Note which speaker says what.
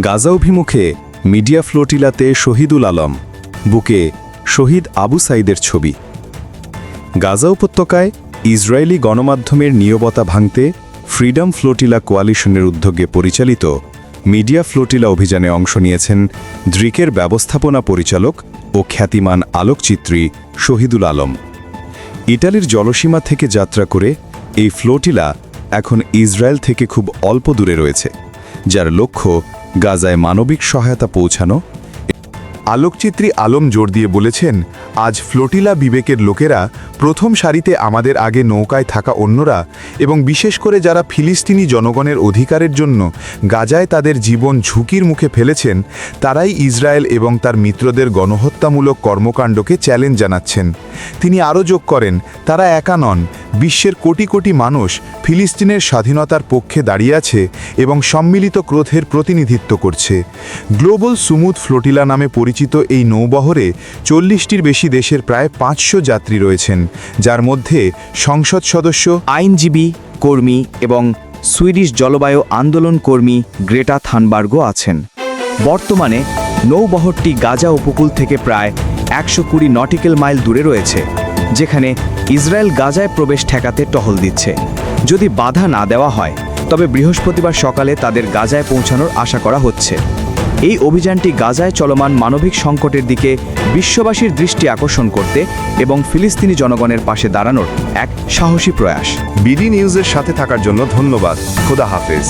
Speaker 1: গাজা অভিমুখে মিডিয়া ফ্লোটিলাতে শহীদুল আলম, বুকে শহীদ আবু সাইদের ছবি। গাজা উপত্যকায় ইসরায়েলি গণমাধ্যমের নিয়বতা ভাঙতে ফ্রিডম ফ্লোটিলা কোয়ালিশনের উদ্যোগে পরিচালিত মিডিয়া ফ্লোটিলা অভিযানে অংশ নিয়েছেন দ্রিকের ব্যবস্থাপনা পরিচালক ও খ্যাতিমান আলোকচিত্রী শহীদুল আলম। ইটালির জলসীমা থেকে যাত্রা করে এই ফ্লোটিলা এখন ইসরায়েল থেকে খুব অল্প দূরে রয়েছে, যার লক্ষ্য গাজায় মানবিক সহায়তা পৌঁছানো।
Speaker 2: আলোকচিত্রী আলম জোর দিয়ে বলেছেন, আজ ফ্লোটিলা বিবেকের লোকেরা প্রথম সারিতে আমাদের আগে নৌকায় থাকা অন্যরা এবং বিশেষ করে যারা ফিলিস্তিনি জনগণের অধিকারের জন্য গাজায় তাদের জীবন ঝুঁকির মুখে ফেলেছেন, তারাই ইসরায়েল এবং তার মিত্রদের গণহত্যামূলক কর্মকাণ্ডকে চ্যালেঞ্জ জানাচ্ছেন। তিনি আরও যোগ করেন, তারা একা নন, বিশ্বের কোটি কোটি মানুষ ফিলিস্তিনের স্বাধীনতার পক্ষে দাঁড়িয়ে আছে এবং সম্মিলিত ক্রোধের প্রতিনিধিত্ব করছে। গ্লোবাল সুমুদ ফ্লোটিলা নামে পরিচিত এই নৌবহরে চল্লিশটির বেশি দেশের প্রায় পাঁচশো যাত্রী রয়েছেন, যার মধ্যে সংসদ সদস্য,
Speaker 3: আইনজীবী, কর্মী এবং সুইডিশ জলবায়ু আন্দোলন কর্মী গ্রেটা থানবার্গও আছেন। বর্তমানে নৌবহরটি গাজা উপকূল থেকে প্রায় একশো কুড়ি নটিক্যাল মাইল দূরে রয়েছে, যেখানে ইসরায়েল গাজায় প্রবেশ ঠেকাতে টহল দিচ্ছে। যদি বাধা না দেওয়া হয়, তবে বৃহস্পতিবার সকালে তাদের গাজায় পৌঁছানোর আশা করা হচ্ছে। এই অভিযানটি গাজায় চলমান মানবিক সংকটের দিকে বিশ্ববাসীর দৃষ্টি আকর্ষণ করতে এবং ফিলিস্তিনি জনগণের পাশে দাঁড়ানোর এক সাহসী প্রয়াস।
Speaker 2: বিডি নিউজের সাথে থাকার জন্য ধন্যবাদ। খোদা হাফেজ।